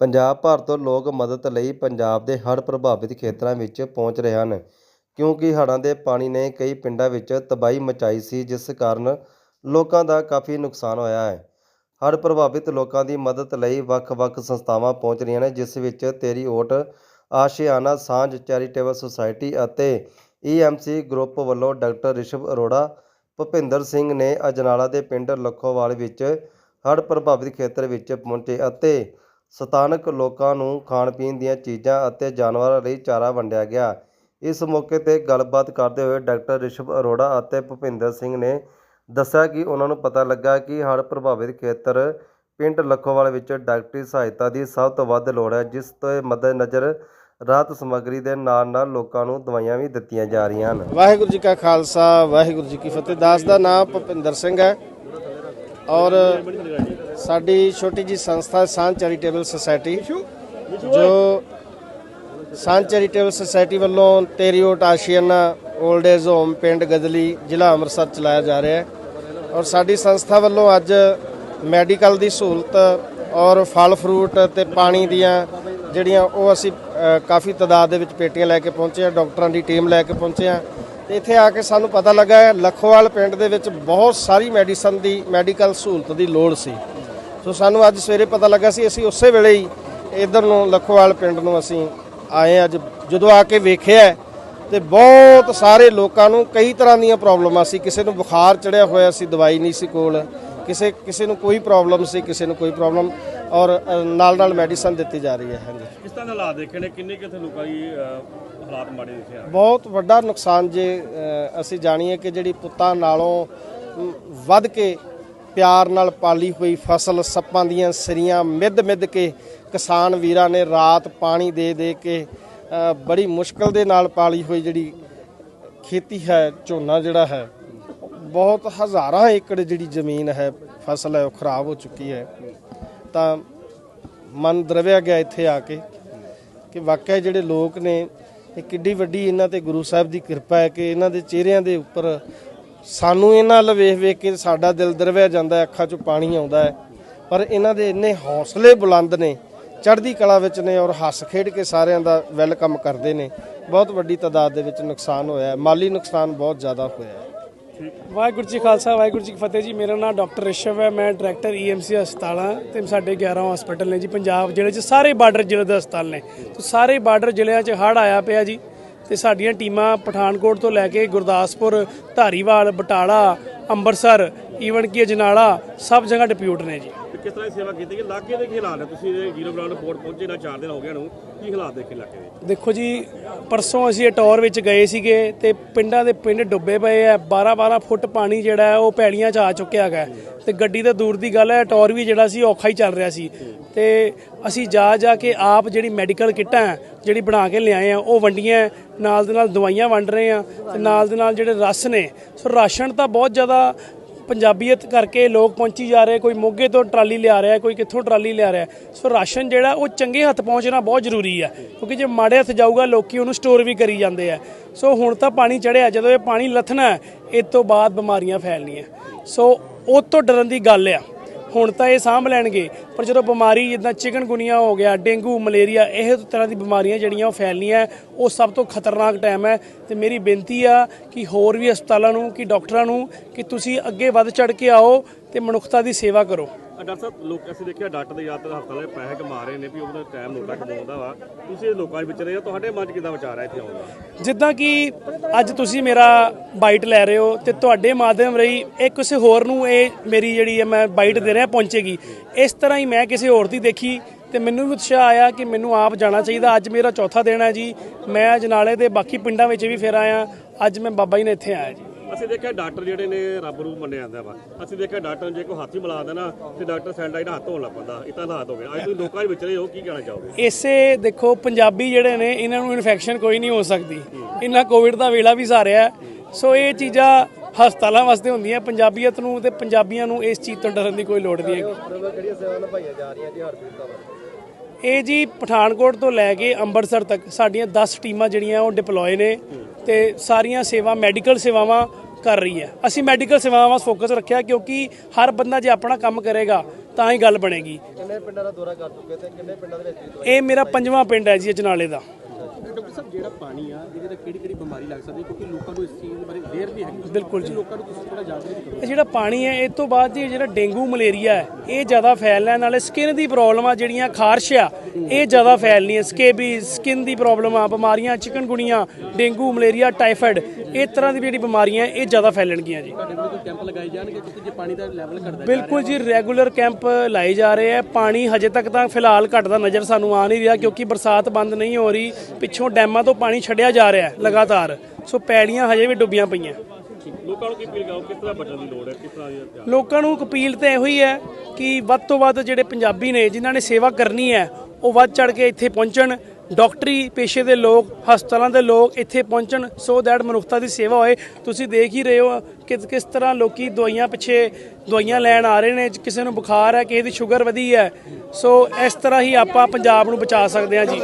ਪੰਜਾਬ ਭਰ ਤੋਂ ਲੋਕ ਮਦਦ ਲਈ ਪੰਜਾਬ ਦੇ ਹੜ੍ਹ ਪ੍ਰਭਾਵਿਤ ਖੇਤਰਾਂ ਵਿੱਚ ਪਹੁੰਚ ਰਹੇ ਹਨ, ਕਿਉਂਕਿ ਹੜ੍ਹਾਂ ਦੇ ਪਾਣੀ ਨੇ ਕਈ ਪਿੰਡਾਂ ਵਿੱਚ ਤਬਾਹੀ ਮਚਾਈ ਸੀ, ਜਿਸ ਕਾਰਨ ਲੋਕਾਂ ਦਾ ਕਾਫੀ ਨੁਕਸਾਨ ਹੋਇਆ ਹੈ। ਹੜ੍ਹ ਪ੍ਰਭਾਵਿਤ ਲੋਕਾਂ ਦੀ ਮਦਦ ਲਈ ਵੱਖ-ਵੱਖ ਸੰਸਥਾਵਾਂ ਪਹੁੰਚ ਰਹੀਆਂ ਨੇ, ਜਿਸ ਵਿੱਚ ਤੇਰੀ ਓਟ, ਆਸ਼ਿਆਨਾ ਸਾਂਝ ਚੈਰੀਟੇਬਲ ਸੁਸਾਇਟੀ ਅਤੇ ਈਐਮਸੀ ਗਰੁੱਪ ਵੱਲੋਂ ਡਾਕਟਰ ਰਿਸ਼ਵ ਅਰੋੜਾ, ਭੁਪਿੰਦਰ ਸਿੰਘ ਨੇ ਅਜਨਾਲਾ ਦੇ ਪਿੰਡ ਲੱਖੋਵਾਲ ਵਿੱਚ ਹੜ੍ਹ ਪ੍ਰਭਾਵਿਤ ਖੇਤਰ ਵਿੱਚ ਪਹੁੰਚੇ ਅਤੇ ਸਥਾਨਕ ਲੋਕਾਂ ਨੂੰ ਖਾਣ ਪੀਣ ਦੀਆਂ ਚੀਜ਼ਾਂ ਅਤੇ ਜਾਨਵਰਾਂ ਲਈ ਚਾਰਾ ਵੰਡਿਆ ਗਿਆ। ਇਸ ਮੌਕੇ ਤੇ ਗੱਲਬਾਤ ਕਰਦੇ ਹੋਏ ਡਾਕਟਰ ਰਿਸ਼ਵ ਅਰੋੜਾ ਅਤੇ ਭੁਪਿੰਦਰ ਸਿੰਘ ਨੇ ਦੱਸਿਆ ਕਿ ਉਹਨਾਂ ਨੂੰ ਪਤਾ ਲੱਗਾ ਕਿ ਹੜ੍ਹ ਪ੍ਰਭਾਵਿਤ ਖੇਤਰ ਪਿੰਡ ਲੱਖੋਵਾਲ ਵਿੱਚ ਡਾਕਟਰੀ ਸਹਾਇਤਾ ਦੀ ਸਭ ਤੋਂ ਵੱਧ ਲੋੜ ਹੈ, ਜਿਸ ਤੋਂ ਮੱਦੇਨਜ਼ਰ ਰਾਹਤ ਸਮੱਗਰੀ ਦੇ ਨਾਲ ਨਾਲ ਲੋਕਾਂ ਨੂੰ ਦਵਾਈਆਂ ਵੀ ਦਿੱਤੀਆਂ ਜਾ ਰਹੀਆਂ ਹਨ। ਵਾਹਿਗੁਰੂ ਜੀ ਕਾ ਖਾਲਸਾ, ਵਾਹਿਗੁਰੂ ਜੀ ਕੀ ਫਤਿਹ। ਦਾਸ ਦਾ ਨਾਮ ਭੁਪਿੰਦਰ ਸਿੰਘ ਹੈ। ਔਰ ਸਾਡੀ ਛੋਟੀ ਜੀ ਸੰਸਥਾ ਸਾਂਝ ਚੈਰੀਟੇਬਲ ਸੁਸਾਇਟੀ, ਜੋ ਸਾਂਝ ਚੈਰੀਟੇਬਲ ਸੁਸਾਇਟੀ ਵੱਲੋਂ ਤੇਰੀਓਟ ਆਸ਼ੀਆਨਾ 올ਡ ਏਜ ਹੋਮ ਪਿੰਡ ਗਦਲੀ ਜ਼ਿਲ੍ਹਾ ਅੰਮ੍ਰਿਤਸਰ ਚਲਾਇਆ ਜਾ ਰਿਹਾ ਹੈ। ਔਰ ਸਾਡੀ ਸੰਸਥਾ ਵੱਲੋਂ ਅੱਜ ਮੈਡੀਕਲ ਦੀ ਸਹੂਲਤ ਔਰ ਫਲ ਫਰੂਟ ਤੇ ਪਾਣੀ ਦੀਆਂ ਜਿਹੜੀਆਂ ਉਹ ਅਸੀਂ ਕਾਫੀ ਤਾਦਾਦ ਦੇ ਵਿੱਚ ਪੇਟੀਆਂ ਲੈ ਕੇ ਪਹੁੰਚੇ ਆ ਡਾਕਟਰਾਂ ਦੀ ਟੀਮ ਲੈ ਕੇ ਪਹੁੰਚੇ ਆ ਤੇ ਇੱਥੇ ਆ ਕੇ ਸਾਨੂੰ ਪਤਾ ਲੱਗਾ ਹੈ ਲਖੋਵਾਲ ਪਿੰਡ ਦੇ ਵਿੱਚ ਬਹੁਤ ਸਾਰੀ ਮੈਡੀਸਨ ਦੀ ਮੈਡੀਕਲ ਸਹੂਲਤ ਦੀ ਲੋੜ ਸੀ। ਸੋ ਸਾਨੂੰ ਅੱਜ ਸਵੇਰੇ ਪਤਾ ਲੱਗਾ ਸੀ ਅਸੀਂ ਉਸੇ ਵੇਲੇ ਹੀ ਇਧਰ ਨੂੰ ਲਖੋਵਾਲ ਪਿੰਡ ਨੂੰ ਅਸੀਂ ਆਏ ਅੱਜ ਜਦੋਂ ਆ ਕੇ ਵੇਖਿਆ ਹੈ, ਤੇ ਬਹੁਤ ਸਾਰੇ ਲੋਕਾਂ ਨੂੰ ਕਈ ਤਰ੍ਹਾਂ ਦੀਆਂ ਪ੍ਰੋਬਲਮਾਂ ਸੀ। ਕਿਸੇ ਨੂੰ ਬੁਖਾਰ ਚੜਿਆ ਹੋਇਆ ਸੀ ਦਵਾਈ ਨਹੀਂ ਸੀ ਕੋਲ। ਕਿਸੇ ਕਿਸੇ ਨੂੰ ਕੋਈ ਪ੍ਰੋਬਲਮ ਸੀ ਕਿਸੇ ਨੂੰ ਕੋਈ ਪ੍ਰੋਬਲਮ। ਔਰ ਨਾਲ ਨਾਲ ਮੈਡੀਸਨ ਦਿੱਤੀ ਜਾ ਰਹੀ ਹੈ ਹਾਂਜੀ। ਕਿਸ ਤਰ੍ਹਾਂ ਦੇ ਹਾਲਾਤ ਦੇਖੇ ਨੇ ਕਿੰਨੇ ਕਿਥੇ ਲੋਕਾਂ ਦੀ ਹਾਲਾਤ ਮਾੜੇ ਦੇਖੇ ਆ? ਬਹੁਤ ਵੱਡਾ ਨੁਕਸਾਨ ਜੇ ਅਸੀਂ ਜਾਣੀਏ ਕਿ ਜਿਹੜੀ ਪੁੱਤਾਂ ਨਾਲੋਂ ਵੱਧ ਕੇ ਪਿਆਰ ਨਾਲ ਪਾਲੀ ਹੋਈ ਫਸਲ ਸੱਪਾਂ ਦੀਆਂ ਸਰੀਆਂ ਮਿੱਧ ਮਿੱਧ ਕੇ ਕਿਸਾਨ ਵੀਰਾਂ ਨੇ ਰਾਤ ਪਾਣੀ ਦੇ ਦੇ ਕੇ ਬੜੀ ਮੁਸ਼ਕਲ ਦੇ ਨਾਲ ਪਾਲੀ ਹੋਈ ਜਿਹੜੀ ਖੇਤੀ ਹੈ ਝੋਨਾ ਜਿਹੜਾ ਹੈ ਬਹੁਤ ਹਜ਼ਾਰਾਂ ਏਕੜ ਜਿਹੜੀ ਜ਼ਮੀਨ ਹੈ ਫਸਲ ਹੈ ਉਹ ਖਰਾਬ ਹੋ ਚੁੱਕੀ ਹੈ। ਤਾਂ ਮਨ ਦਰਵਿਆ ਗਿਆ ਇੱਥੇ ਆ ਕੇ ਕਿ ਵਾਕਿਆ ਜਿਹੜੇ ਲੋਕ ਨੇ, ਇਹ ਕਿੱਡੀ ਵੱਡੀ ਇਹਨਾਂ ਤੇ ਗੁਰੂ ਸਾਹਿਬ ਦੀ ਕਿਰਪਾ ਹੈ ਕਿ ਇਹਨਾਂ ਦੇ ਚਿਹਰਿਆਂ ਦੇ ਉੱਪਰ ਸਾਨੂੰ ਇਹਨਾਂ ਵੱਲ ਵੇਖ ਵੇਖ ਕੇ ਸਾਡਾ ਦਿਲ ਦਰਵਿਆ ਜਾਂਦਾ ਅੱਖਾਂ 'ਚੋਂ ਪਾਣੀ ਆਉਂਦਾ ਹੈ। ਪਰ ਇਹਨਾਂ ਦੇ ਇੰਨੇ ਹੌਸਲੇ ਬੁਲੰਦ ਨੇ, ਚੜ੍ਹਦੀ ਕਲਾ ਵਿੱਚ ਨੇ ਔਰ ਹੱਸ ਖੇਡ ਕੇ ਸਾਰਿਆਂ ਦਾ ਵੈਲਕਮ ਕਰਦੇ ਨੇ। ਬਹੁਤ ਵੱਡੀ ਤਾਦਾਦ ਦੇ ਵਿੱਚ ਨੁਕਸਾਨ ਹੋਇਆ ਹੈ, ਮਾਲੀ ਨੁਕਸਾਨ ਬਹੁਤ ਜ਼ਿਆਦਾ ਹੋਇਆ ਹੈ। ਵਾਹਿਗੁਰੂ ਜੀ ਖਾਲਸਾ, ਵਾਹਿਗੁਰੂ ਜੀ ਕੀ ਫਤਿਹ ਜੀ। ਮੇਰਾ ਨਾਮ ਡਾਕਟਰ ਰਿਸ਼ਵ ਹੈ, ਮੈਂ ਡਾਇਰੈਕਟਰ ਈਐਮਸੀ ਹਸਪਤਾਲਾਂ ਤੇ ਸਾਡੇ 11 ਹਸਪੀਟਲ ਨੇ ਜੀ, ਪੰਜਾਬ ਜ਼ਿਲ੍ਹੇ 'ਚ ਸਾਰੇ ਬਾਰਡਰ ਜ਼ਿਲ੍ਹੇ ਦੇ ਹਸਪਤਾਲ ਨੇ। ਤੇ ਸਾਰੇ ਬਾਰਡਰ ਜ਼ਿਲ੍ਹਿਆਂ 'ਚ ਹੜ੍ਹ ਆਇਆ ਪਿਆ ਜੀ ਤੇ ਸਾਡੀਆਂ ਟੀਮਾਂ ਪਠਾਨਕੋਟ ਤੋਂ ਲੈ ਕੇ ਗੁਰਦਾਸਪੁਰ, ਧਾਰੀਵਾਲ, ਬਟਾਲਾ ਅੰਮ੍ਰਿਤਸਰ ਈਵਨ ਕਿ ਅਜਨਾਲਾ, ਸਭ ਜਗ੍ਹਾ ਡਿਪਿਊਟ ਨੇ ਜੀ। ਕਿਸ ਤਰ੍ਹਾਂ ਦੀ ਸੇਵਾ ਕੀਤੀ ਗਈ ਇਲਾਕੇ ਦੇ ਕੀ ਹਾਲਾਤ ਨੇ? ਤੁਸੀਂ ਇਹ ਜੀਰੋ ਗਰਾਊਂਡ ਰਿਪੋਰਟ ਪਹੁੰਚੇ ਨਾ 4 ਦਿਨ ਹੋ ਗਏ ਨੂੰ ਕੀ ਹਾਲਾਤ ਦੇਖੇ ਇਲਾਕੇ ਦੇ ਦੇਖੋ ਜੀ, ਪਰਸੋਂ ਅਸੀਂ ਟੌਰ ਵਿੱਚ ਗਏ ਸੀਗੇ ਤੇ ਪਿੰਡਾਂ ਦੇ ਪਿੰਡ ਡੁੱਬੇ ਪਏ ਆ। 12-12 ਫੁੱਟ ਪਾਣੀ ਜਿਹੜਾ ਉਹ ਪੈਲੀਆਂ 'ਚ ਆ ਚੁੱਕਿਆ ਹੈਗਾ। ਤੇ ਗੱਡੀ ਤਾਂ ਦੂਰ ਦੀ ਗੱਲ ਹੈ, ਟੌਰ ਵੀ ਜਿਹੜਾ ਸੀ ਔਖਾ ਹੀ ਚੱਲ ਰਿਹਾ ਸੀ। ਤੇ ਅਸੀਂ ਜਾ ਜਾ ਕੇ ਆਪ ਜਿਹੜੀ ਮੈਡੀਕਲ ਕਿੱਟਾਂ ਜਿਹੜੀ ਬਣਾ ਕੇ ਲਿਆਏ ਆ, ਉਹ ਵੰਡੀਆਂ ਨਾਲ ਦੇ ਨਾਲ ਦਵਾਈਆਂ ਵੰਡ ਰਹੇ ਆ। ਤੇ ਨਾਲ ਦੇ ਨਾਲ ਜਿਹੜੇ ਰਸ ਨੇ, ਸੋ ਰਾਸ਼ਨ ਤਾਂ ਬਹੁਤ ਜ਼ਿਆਦਾ ਪੰਜਾਬੀਅਤ ਕਰਕੇ ਲੋਕ ਪਹੁੰਚੀ ਜਾ ਰਹੇ ਕੋਈ ਮੋਗੇ ਤੋਂ ਟਰਾਲੀ ਲਿਆ ਰਿਹਾ ਕੋਈ ਕਿੱਥੋਂ ਟਰਾਲੀ ਲਿਆ ਰਿਹਾ। ਸੋ ਰਾਸ਼ਨ ਜਿਹੜਾ ਉਹ ਚੰਗੇ ਹੱਥ ਪਹੁੰਚਣਾ ਬਹੁਤ ਜ਼ਰੂਰੀ ਹੈ ਕਿਉਂਕਿ ਜੇ ਮਾੜੇ ਹੱਥ ਜਾਊਗਾ ਲੋਕੀ ਉਹਨੂੰ ਸਟੋਰ ਵੀ ਕਰੀ ਜਾਂਦੇ ਆ। ਸੋ ਹੁਣ ਤਾਂ ਪਾਣੀ ਚੜਿਆ ਜਦੋਂ ਇਹ ਪਾਣੀ ਲੱਥਣਾ ਹੈ, ਇਹ ਤੋਂ ਬਾਅਦ ਬਿਮਾਰੀਆਂ ਫੈਲਣੀਆਂ। ਸੋ ਉਹ ਤੋਂ ਡਰਨ ਦੀ ਗੱਲ ਆ। ਹੁਣ ਤਾਂ ਇਹ ਸਾਂਭ ਲੈਣਗੇ। ਪਰ ਜਦੋਂ ਬਿਮਾਰੀ ਜਿੱਦਾਂ ਚਿਕਨਗੁਨੀਆ ਹੋ ਗਿਆ, ਡੇਂਗੂ, ਮਲੇਰੀਆ, ਇਹ ਤਰ੍ਹਾਂ ਦੀ ਬਿਮਾਰੀਆਂ ਜਿਹੜੀਆਂ ਉਹ ਫੈਲਣੀਆਂ, ਉਹ ਸਭ ਤੋਂ ਖਤਰਨਾਕ ਟਾਈਮ ਹੈ। ਤੇ ਮੇਰੀ ਬੇਨਤੀ ਆ ਕਿ ਹੋਰ ਵੀ ਹਸਪਤਾਲਾਂ ਨੂੰ, ਕਿ ਡਾਕਟਰਾਂ ਨੂੰ, ਕਿ ਤੁਸੀਂ ਅੱਗੇ ਵੱਧ ਚੜ ਕੇ ਆਓ ਤੇ ਮਨੁੱਖਤਾ ਦੀ ਸੇਵਾ ਕਰੋ। ਡਾਕਟਰ ਸਾਹਿਬ, ਲੋਕ ਅਸੀਂ ਦੇਖਿਆ ਡਾਕਟਰ ਦੇ ਯਾਦ ਹਸਪਤਾਲ ਦੇ ਪੈਸੇ ਕਮਾ ਰਹੇ ਨੇ ਵੀ ਉਹਦਾ ਟਾਈਮ ਨੋਟਾ ਕਮਾਉਂਦਾ ਵਾ। ਤੁਸੀਂ ਲੋਕਾਂ ਵਿੱਚ ਰਹੇ ਹੋ, ਤੁਹਾਡੇ ਮਨ 'ਚ ਕਿੱਦਾਂ ਵਿਚਾਰ ਹੈ ਇੱਥੇ ਆਉਣ ਦਾ? ਜਿੱਦਾਂ ਕਿ ਅੱਜ ਤੁਸੀਂ ਮੇਰਾ ਬਾਈਟ ਲੈ ਰਹੇ ਹੋ ਤੇ ਤੁਹਾਡੇ ਮਾਧਿਅਮ ਰਹੀ ਇਹ ਕਿਸੇ ਹੋਰ ਨੂੰ ਇਹ ਮੇਰੀ ਜਿਹੜੀ ਹੈ ਮੈਂ ਬਾਈਟ ਦੇ ਰਿਹਾ ਪਹੁੰਚੇਗੀ। ਇਸ ਤਰ੍ਹਾਂ ਹੀ ਮੈਂ ਕਿਸੇ ਹੋਰ ਦੀ ਦੇਖੀ ਤੇ ਮੈਨੂੰ ਵੀ ਉਤਸ਼ਾਹ ਆਇਆ ਕਿ ਮੈਨੂੰ ਆਪ ਜਾਣਾ ਚਾਹੀਦਾ। ਅੱਜ ਮੇਰਾ ਚੌਥਾ ਦਿਨ ਹੈ ਜੀ। ਮੈਂ ਅਜਨਾਲੇ ਦੇ ਬਾਕੀ ਪਿੰਡਾਂ ਵਿੱਚ ਵੀ ਫਿਰ ਆਇਆ। ਅੱਜ ਮੈਂ ਬਾਬਾ ਜੀ ਨੇ ਇੱਥੇ ਆਇਆ ਜੀ। ਅਸੀਂ ਦੇਖਿਆ ਡਾਕਟਰ ਜਿਹੜੇ ਨੇ ਰੱਬ ਨੂੰ ਮੰਨਿਆ ਜਾਂਦਾ ਵਾ। ਅਸੀਂ ਦੇਖਿਆ ਡਾਕਟਰ ਨੂੰ ਜੇ ਕੋਈ ਹੱਥ ਹੀ ਮਿਲਾ ਦੇਣਾ ਤੇ ਡਾਕਟਰ ਸੈਂਡਾਈਡ ਹੱਥ ਧੋਣ ਲੱਗ ਪੈਂਦਾ। ਇਤਾਂ ਦਾ ਹਾਲਾਤ ਹੋ ਗਿਆ ਅੱਜ ਤੁਸੀਂ ਲੋਕਾਂ ਦੇ ਵਿੱਚ ਰਹੇ ਹੋ, ਕੀ ਕਹਿਣਾ ਚਾਹੋਗੇ? ਇਸੇ ਦੇਖੋ, ਪੰਜਾਬੀ ਜਿਹੜੇ ਨੇ, ਇਹਨਾਂ ਨੂੰ ਇਨਫੈਕਸ਼ਨ ਕੋਈ ਨਹੀਂ ਹੋ ਸਕਦੀ। ਇਹਨਾਂ ਕੋਵਿਡ ਦਾ ਵੇਲਾ ਵੀ ਸਾਰਿਆ। ਸੋ ਇਹ ਚੀਜ਼ਾਂ ਹਸਪਤਾਲਾਂ ਵਾਸਤੇ ਹੁੰਦੀਆਂ, ਪੰਜਾਬੀਅਤ ਨੂੰ ਤੇ ਪੰਜਾਬੀਆਂ ਨੂੰ ਇਸ ਚੀਜ਼ ਤੋਂ ਡਰਨ ਦੀ ਕੋਈ ਲੋੜ ਨਹੀਂ ਹੈਗੀ। ਕਿਹੜੀਆਂ ਸੇਵਾ ਨਿਭਾਈਆਂ ਜਾ ਰਹੀਆਂ ਜੀ ਹੜ੍ਹ ਇਹ ਜੀ ਪਠਾਨਕੋਟ ਤੋਂ ਲੈ ਕੇ ਅੰਮ੍ਰਿਤਸਰ ਤੱਕ ਸਾਡੀਆਂ 10 ਟੀਮਾਂ ਜਿਹੜੀਆਂ ਉਹ ਡਿਪਲੋਏ ਨੇ। ਤੇ ਸਾਰੀਆਂ ਸੇਵਾ ਮੈਡੀਕਲ ਸੇਵਾਵਾਂ ਕਰ ਰਹੀ ਹੈ। ਅਸੀਂ ਮੈਡੀਕਲ ਸੇਵਾਵਾਂ 'ਤੇ ਫੋਕਸ ਰੱਖਿਆ ਕਿਉਂਕਿ ਹਰ ਬੰਦਾ ਜੇ ਆਪਣਾ ਕੰਮ ਕਰੇਗਾ ਤਾਂ ਹੀ ਗੱਲ ਬਣੇਗੀ। ਕਿੰਨੇ ਪਿੰਡਾਂ ਦਾ ਦੌਰਾ ਕਰ ਚੁੱਕੇ ਤੇ ਕਿੰਨੇ ਪਿੰਡਾਂ ਦੇ ਵਿੱਚ ਇਹ ਮੇਰਾ ਪੰਜਵਾਂ ਪਿੰਡ ਹੈ ਜੀ ਅਜਨਾਲੇ ਦਾ। ਡਾਕਟਰ ਸਾਹਿਬ ਜਿਹੜਾ ਪਾਣੀ ਆ ਇਹਦੇ ਨਾਲ ਕਿਹੜੀ ਕਿਹੜੀ ਬਿਮਾਰੀ ਲੱਗ ਸਕਦੀ ਹੈ? ਕਿਉਂਕਿ ਲੋਕਾਂ ਨੂੰ ਇਸ ਚੀਜ਼ ਬਾਰੇ ਦੇਰ ਵੀ ਹੈਗੀ। ਬਿਲਕੁਲ ਜੀ। ਲੋਕਾਂ ਨੂੰ ਤੁਸੀਂ ਥੋੜਾ ਜਾਗਰੂਕ ਕਰੋ ਇਹ ਜਿਹੜਾ ਪਾਣੀ ਹੈ ਇਹ ਤੋਂ ਬਾਅਦ ਜੀ ਜਿਹੜਾ ਡੇਂਗੂ ਮਲੇਰੀਆ ਹੈ ਇਹ ਜ਼ਿਆਦਾ ਫੈਲਣਾ ਹੈ, ਨਾਲੇ ਸਕਿਨ ਦੀ ਪ੍ਰੋਬਲਮ ਆ ਜਿਹੜੀਆਂ ਖਾਰਸ਼ ਆ ਇਹ ਜ਼ਿਆਦਾ ਫੈਲਣੀਆਂ ਸਕੇਬੀ ਸਕਿਨ ਦੀ ਪ੍ਰੋਬਲਮ ਆ ਬਿਮਾਰੀਆਂ ਚਿਕਨਗੁਣੀਆਂ ਡੇਂਗੂ ਮਲੇਰੀਆ ਟਾਈਫਾਇਡ ਇਹ ਤਰ੍ਹਾਂ ਦੀ ਜਿਹੜੀ ਬਿਮਾਰੀਆਂ ਇਹ ਜ਼ਿਆਦਾ ਫੈਲਣਗੀਆਂ ਜੀ। ਤੁਹਾਡੇ ਵੱਲੋਂ ਕੋਈ ਕੈਂਪ ਲਗਾਏ ਜਾਣਗੇ? ਕਿਉਂਕਿ ਜੇ ਪਾਣੀ ਦਾ ਲੈਵਲ ਘਟਦਾ ਬਿਲਕੁਲ ਜੀ ਰੈਗੂਲਰ ਕੈਂਪ ਲਾਏ ਜਾ ਰਹੇ ਆ। ਪਾਣੀ ਹਜੇ ਤੱਕ ਤਾਂ ਫਿਲਹਾਲ ਘਟਦਾ ਨਜ਼ਰ ਸਾਨੂੰ ਆ ਨਹੀਂ ਰਿਹਾ ਕਿਉਂਕਿ ਬਰਸਾਤ ਬੰਦ ਨਹੀਂ ਹੋ ਰਹੀ। ਪਿੱਛੋਂ ਡੈਮਾਂ ਤੋਂ ਪਾਣੀ ਛੱਡਿਆ ਜਾ ਰਿਹਾ ਹੈ ਲਗਾਤਾਰ। ਸੋ ਪੈੜੀਆਂ ਹਜੇ ਵੀ ਡੁੱਬੀਆਂ ਪਈਆਂ। ਲੋਕਾਂ ਨੂੰ ਕੀ ਅਪੀਲ ਕਰੋ ਕਿਸ ਤਰ੍ਹਾਂ ਬਚਣ ਦੀ ਲੋੜ ਹੈ? ਕਿਸ ਤਰ੍ਹਾਂ ਦੀ ਲੋਕਾਂ ਨੂੰ ਅਪੀਲ ਤਾਂ ਇਹੋ ਹੀ ਹੈ ਕਿ ਵੱਧ ਤੋਂ ਵੱਧ ਜਿਹੜੇ ਪੰਜਾਬੀ ਨੇ ਜਿਨ੍ਹਾਂ ਨੇ ਸੇਵਾ ਕਰਨੀ ਹੈ ਉਹ ਵੱਧ ਚੜ ਕੇ ਇੱਥੇ ਪਹੁੰਚਣ। ਡਾਕਟਰੀ ਪੇਸ਼ੇ ਦੇ ਲੋਕ, ਹਸਪਤਾਲਾਂ ਦੇ ਲੋਕ ਇੱਥੇ ਪਹੁੰਚਣ। ਸੋ ਦੈਟ ਮਨੁੱਖਤਾ ਦੀ ਸੇਵਾ ਹੋਏ। ਤੁਸੀਂ ਦੇਖ ਹੀ ਰਹੇ ਹੋ ਕਿ ਕਿਸ ਤਰ੍ਹਾਂ ਲੋਕੀ ਦਵਾਈਆਂ ਪਿੱਛੇ ਦਵਾਈਆਂ ਲੈਣ ਆ ਰਹੇ ਨੇ। ਕਿਸੇ ਨੂੰ ਬੁਖਾਰ ਹੈ, ਕਿਸੇ ਦੀ ਸ਼ੂਗਰ ਵਧੀ ਹੈ। ਸੋ ਇਸ ਤਰ੍ਹਾਂ ਹੀ ਆਪਾਂ ਪੰਜਾਬ ਨੂੰ ਬਚਾ ਸਕਦੇ ਹਾਂ ਜੀ।